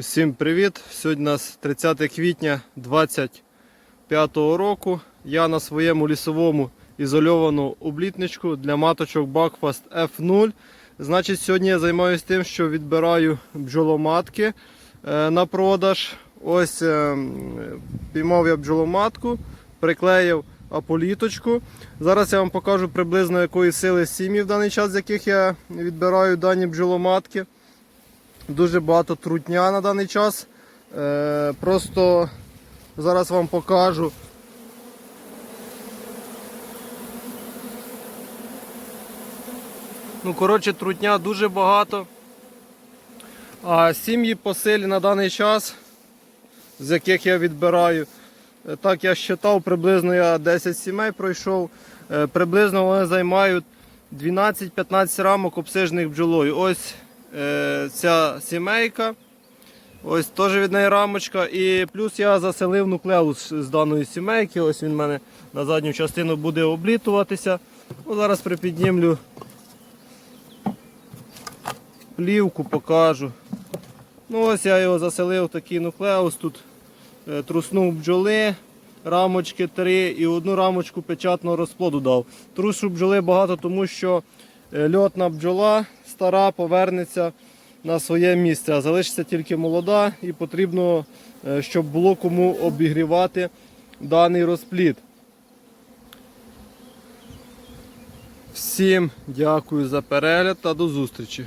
Всім привіт! Сьогодні у нас 30 квітня 2025 року. Я на своєму лісовому ізольованому облітничку для маточок Buckfast F0. Значить, сьогодні я займаюся тим, що відбираю бджоломатки е, на продаж. Ось е, піймав я бджоломатку, приклеїв аполіточку. Зараз я вам покажу приблизно якої сили сім'ї в даний час, з яких я відбираю дані бджоломатки. Дуже багато трутня на даний час. Е, просто зараз вам покажу. Ну, коротше, трутня дуже багато. А сім'ї по силі на даний час, з яких я відбираю, е, так я считав, приблизно я 10 сімей пройшов. Е, Приблизно вони займають 12-15 рамок обсижених бджолою. Ось ця сімейка. Ось теж від неї рамочка. І плюс я заселив нуклеус з даної сімейки. Ось він в мене на задню частину буде облітуватися. Ну, зараз припіднімлю плівку, покажу. Ну ось я його заселив такий нуклеус. Тут е, труснув бджоли, рамочки три і одну рамочку печатного розплоду дав. Трушу бджоли багато, тому що е, льотна бджола стара повернеться на своє місце, а залишиться тільки молода і потрібно, е, щоб було кому обігрівати даний розплід. Всім дякую за перегляд та до зустрічі.